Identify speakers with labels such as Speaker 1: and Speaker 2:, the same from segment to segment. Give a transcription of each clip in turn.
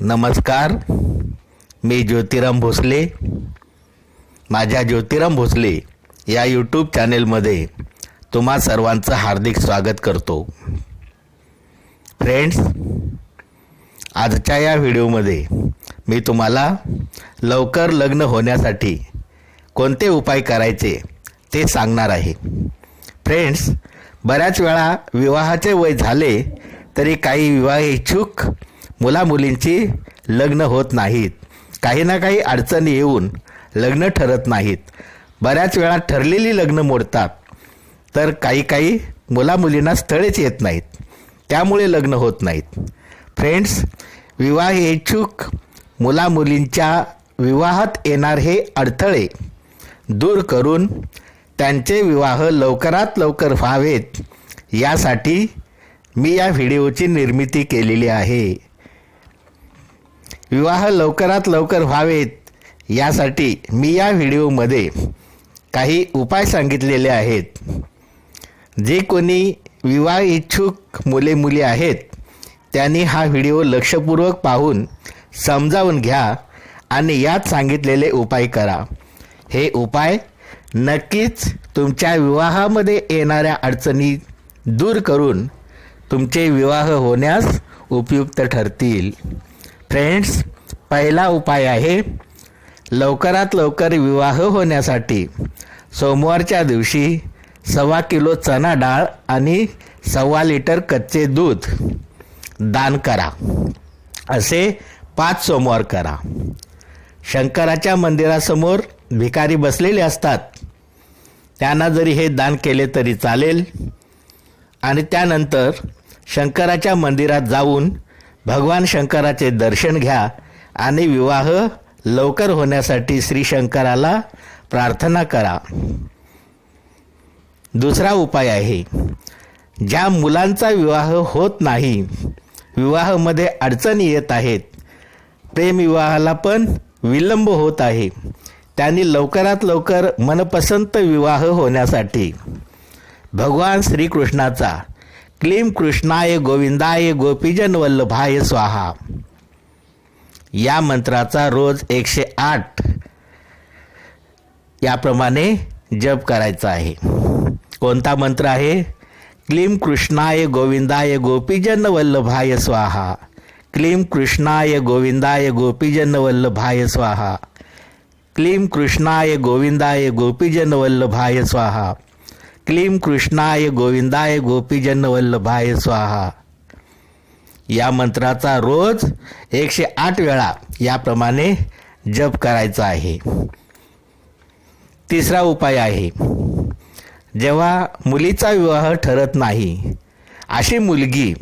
Speaker 1: नमस्कार मी ज्योतिराम भोसले माझ्या ज्योतिराम भोसले या यूट्यूब चॅनेलमध्ये तुम्हा सर्वांचं हार्दिक स्वागत करतो. फ्रेंड्स आजच्या या व्हिडिओमध्ये मी तुम्हाला लवकर लग्न होण्यासाठी कोणते उपाय करायचे ते सांगणार आहे. फ्रेंड्स बऱ्याच वेळा विवाहाचे वय झाले तरी काही विवाह इच्छुक मुलामुलींची लग्न होत नाहीत. काही ना काही अडचणी येऊन लग्न ठरत नाहीत. बऱ्याच वेळा ठरलेली लग्न मोडतात. तर काही काही मुलामुलींना स्थळेच येत नाहीत. त्यामुळे लग्न होत नाहीत. फ्रेंड्स विवाह इच्छुक मुलामुलींच्या विवाहात येणार हे अडथळे. दूर करून त्यांचे विवाह लवकरात लवकर व्हावेत. यासाठी मी या व्हिडिओची निर्मिती केलेली आहे. विवाह लवकरात लवकर व्हावेत. यासाठी मी या व्हिडिओमध्ये काही उपाय सांगितलेले आहेत. जे कोणी विवाह इच्छुक मुले मुली आहेत त्यांनी हा व्हिडिओ लक्षपूर्वक पाहून समजावून घ्या आणि यात सांगितलेले उपाय करा. हे उपाय नक्कीच तुमच्या विवाहामध्ये येणाऱ्या अडचणी दूर करून तुमचे विवाह होण्यास उपयुक्त ठरतील. फ्रेंड्स पहिला उपाय आहे लवकरात लवकर विवाह होण्यासाठी सोमवारच्या दिवशी सव्वा किलो चणा डाळ आणि सव्वा लिटर कच्चे दूध. दान करा. असे पाच सोमवार करा. शंकराच्या मंदिरासमोर भिकारी बसलेले असतात. त्यांना जरी हे दान केले तरी चालेल. आणि त्यानंतर शंकराच्या मंदिरात जाऊन भगवान शंकराचे दर्शन घ्या आणि विवाह लवकर होण्यासाठी श्री शंकराला प्रार्थना करा. दुसरा उपाय आहे ज्या मुलांचा विवाह होत नाही विवाहामध्ये अडचणी येत आहेत प्रेमविवाहाला पण विलंब होत आहे त्यांनी लवकरात लवकर मनपसंत विवाह होण्यासाठी भगवान श्रीकृष्णाचा क्लीम कृष्णाय गोविंदाय गोपीजन वल्लभाय स्वाहा. या मंत्राचा रोज एकशे आठ याप्रमाणे जप करायचा आहे. कोणता मंत्र आहे? क्लीम कृष्णाय गोविंदाय गोपीजन वल्लभाय स्वाहा. क्लीम कृष्णाय गोविंदाय गोपीजन वल्लभाय स्वाहा. क्लीम कृष्णाय गोविंदाय गोपीजन वल्लभाय स्वाहा. क्लीम कृष्णाय गोविंदाय गोपीजन वल्लभाय स्वाहा. या मंत्राचा रोज एकशे आठ वेळा याप्रमाणे जप करायचा आहे. तिसरा उपाय आहे. जेव्हा मुलीचा विवाह ठरत नाही अशी मुलगी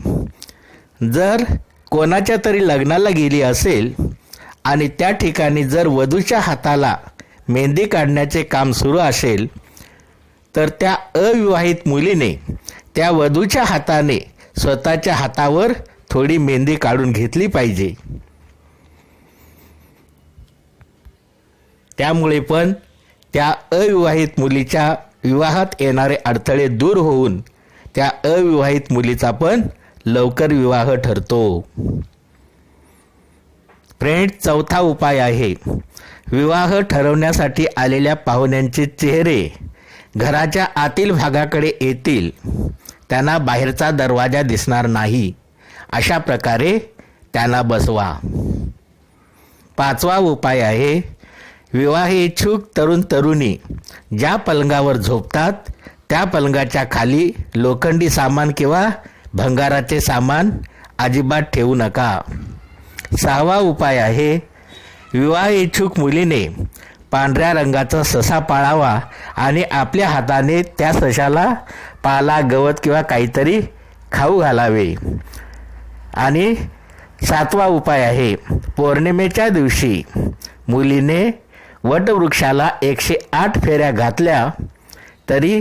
Speaker 1: जर कोणाच्या तरी लग्नाला गेली असेल आणि त्या ठिकाणी जर वधूच्या हाताला मेहंदी काढण्याचे काम सुरू असेल तर त्या अविवाहित मुलीने त्या वधूच्या हाताने स्वतःच्या हातावर थोडी मेहंदी काढून घेतली पाहिजे. त्यामुळे पण त्या अविवाहित मुलीच्या विवाहात येणारे अडथळे दूर होऊन त्या अविवाहित मुलीचा पण लवकर विवाह ठरतो. फ्रेंड चौथा उपाय आहे. विवाह ठरवण्यासाठी आलेल्या पाहुण्यांचे चेहरे घराच्या आतील भागाकडे येतील. त्यांना बाहेरचा दरवाजा दिसणार नाही. अशा प्रकारे त्यांना बसवा. पाचवा उपाय आहे विवाह इच्छुक तरुण तरुणी ज्या पलंगावर झोपतात त्या पलंगाच्या खाली लोखंडी सामान किंवा भंगाराचे सामान अजिबात ठेवू नका. सहावा उपाय आहे विवाह इच्छुक मुलीने पांढऱ्या रंगाचा ससा पाळावा आणि आपल्या हाताने त्या सशाला पाला गवत किंवा काहीतरी खाऊ घालावे. आणि सातवा उपाय आहे पौर्णिमेच्या दिवशी मुलीने वटवृक्षाला एकशे आठ फेऱ्या घातल्या तरी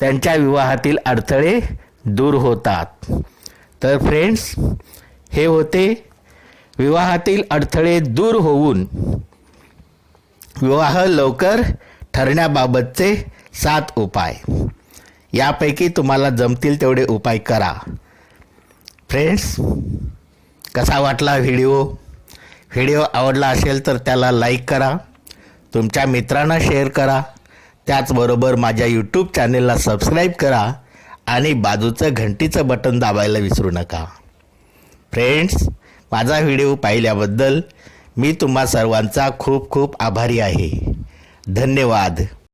Speaker 1: त्यांच्या विवाहातील अडथळे दूर होतात. तर फ्रेंड्स हे होते विवाहातील अडथळे दूर होऊन विवाह लवकर ठरण्याबाबतचे सात उपाय. यापैकी तुम्हाला जमतील तेवढे उपाय करा. फ्रेंड्स कसा वाटला व्हिडिओ व्हिडिओ आवडला असेल तर त्याला लाईक करा. तुमच्या मित्रांना शेअर करा. त्याचबरोबर माझ्या यूट्यूब चॅनेलला सबस्क्राईब करा आणि बाजूचं घंटीचं बटन दाबायला विसरू नका. फ्रेंड्स माझा व्हिडिओ पाहिल्याबद्दल मी तुम्हा सर्वांचा खूप खूप आभारी आहे. धन्यवाद.